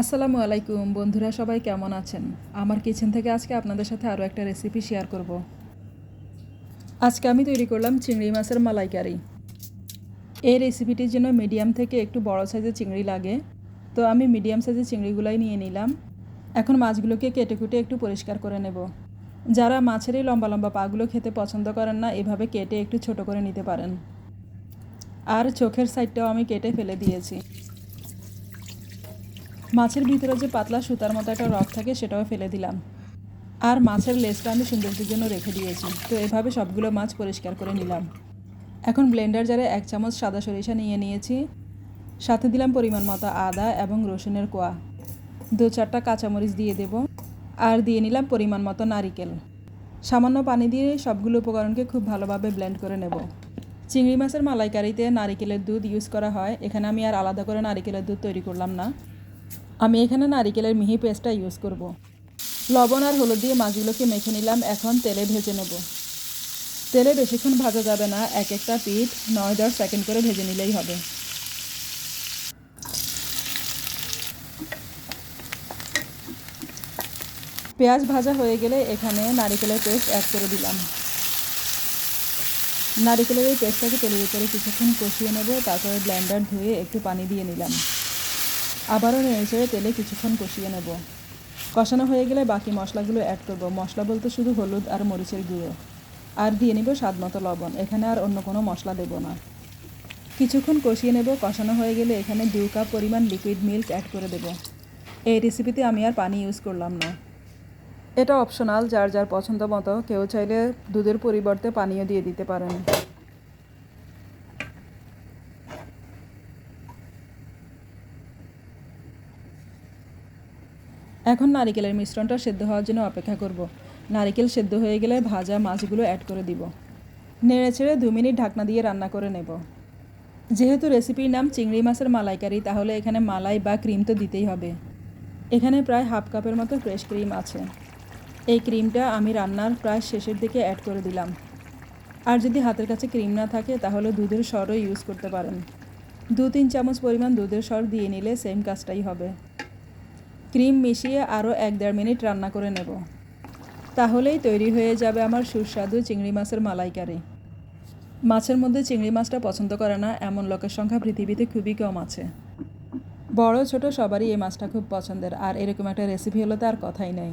আসসালামু আলাইকুম। বন্ধুরা, সবাই কেমন আছেন? আমার কিচেন থেকে আজকে আপনাদের সাথে আরও একটা রেসিপি শেয়ার করব। আজকে আমি তৈরি করলাম চিংড়ি মাছের মালাইকারি। এই রেসিপিটির জন্য মিডিয়াম থেকে একটু বড় সাইজের চিংড়ি লাগে। তো আমি মিডিয়াম সাইজের চিংড়িগুলাই নিয়ে নিলাম। এখন মাছগুলোকে কেটে কুটে একটু পরিষ্কার করে নেব। যারা মাছের এই লম্বা লম্বা পাগুলো খেতে পছন্দ করেন না, এভাবে কেটে একটু ছোট করে নিতে পারেন। আর চোখের সাইডটাও আমি কেটে ফেলে দিয়েছি। মাছের ভিতরে যে পাতলা সুতার মতো একটা রক থাকে, সেটাও ফেলে দিলাম। আর মাছের লেজটা আমি সৌন্দর্যের জন্য রেখে দিয়েছি। তো এভাবে সবগুলো মাছ পরিষ্কার করে নিলাম। এখন ব্লেন্ডার জারে এক চামচ সাদা সরিষা নিয়ে নিয়েছি। সাথে দিলাম পরিমাণ মতো আদা এবং রসুনের কোয়া। দু চারটা কাঁচামরিচ দিয়ে দেব। আর দিয়ে নিলাম পরিমাণ মতো নারিকেল। সামান্য পানি দিয়ে সবগুলো উপকরণকে খুব ভালোভাবে ব্লেন্ড করে নেব। চিংড়ি মাছের মালাইকারিতে নারিকেলের দুধ ইউজ করা হয়। এখানে আমি আর আলাদা করে নারিকেলের দুধ তৈরি করলাম না। আমি এখানে নারিকেলের মিহি পেস্টটা ইউজ করব। লবণ আর হলুদ দিয়ে মাছগুলোকে মেখে নিলাম, এখন তেলে ভেজে নেব। তেলে বেশিক্ষণ ভাজা যাবে না, এক একটা পিঠ নয় দশ সেকেন্ড করে ভেজে নিলেই হবে। পেঁয়াজ ভাজা হয়ে গেলে এখানে নারিকেলের পেস্ট অ্যাড করে দিলাম। নারিকেলের এই পেস্টটাকে তেলের উপরে কিছুক্ষণ কষিয়ে নেব, তারপরে ব্লেন্ডার ধুয়ে একটু পানি দিয়ে নিলাম। আবারও নেড়েচেড়ে তেলে কিছুক্ষণ কষিয়ে নেব। কষানো হয়ে গেলে বাকি মশলাগুলো অ্যাড করব। মশলা বলতে শুধু হলুদ আর মরিচের গুঁড়ো। আর দিয়ে নেব স্বাদ মতো লবণ। এখানে আর অন্য কোনো মশলা দেব না। কিছুক্ষণ কষিয়ে নেব। কষানো হয়ে গেলে এখানে দু কাপ পরিমাণ লিকুইড মিল্ক অ্যাড করে দেব। এই রেসিপিতে আমি আর পানি ইউজ করলাম না। এটা অপশনাল যার যার পছন্দ মতো। কেউ চাইলে দুধের পরিবর্তে পানীয় দিয়ে দিতে পারেন। এখন নারিকেলের মিশ্রণটা সেদ্ধ হওয়ার জন্য অপেক্ষা করব। নারিকেল সেদ্ধ হয়ে গেলে ভাজা মাছগুলো অ্যাড করে দিব। নেড়ে ছেড়ে দু মিনিট ঢাকনা দিয়ে রান্না করে নেব। যেহেতু রেসিপির নাম চিংড়ি মাছের মালাইকারি, তাহলে এখানে মালাই বা ক্রিম তো দিতেই হবে। এখানে প্রায় হাফ কাপের মতো ফ্রেশ ক্রিম আছে। এই ক্রিমটা আমি রান্নার প্রায় শেষের দিকে অ্যাড করে দিলাম। আর যদি হাতের কাছে ক্রিম না থাকে, তাহলে দুধের সরও ইউজ করতে পারেন। দু তিন চামচ পরিমাণ দুধের সর দিয়ে নিলে সেম কাজটাই হবে। ক্রিম মিশিয়ে আরও এক দেড় মিনিট রান্না করে নেব। তাহলেই তৈরি হয়ে যাবে আমার সুস্বাদু চিংড়ি মাছের মালাইকারি। মাছের মধ্যে চিংড়ি মাছটা পছন্দ করে না, এমন লোকের সংখ্যা পৃথিবীতে খুবই কম আছে। বড় ছোট সবারই এই মাছটা খুব পছন্দের, আর এরকম একটা রেসিপি হলো তো আর কথাই নেই।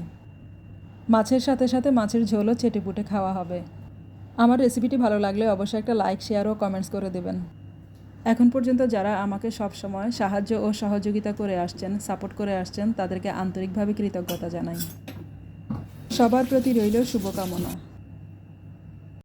মাছের সাথে সাথে মাছের ঝোলও চেটেপুটে খাওয়া হবে। আমার রেসিপিটি ভালো লাগলে অবশ্যই একটা লাইক শেয়ার ও কমেন্টস করে দেবেন। এখন পর্যন্ত যারা আমাকে সবসময় সাহায্য ও সহযোগিতা করে আসছেন সাপোর্ট করে আসছেন, তাদেরকে আন্তরিকভাবে কৃতজ্ঞতা জানাই। সবার প্রতি রইল শুভকামনা।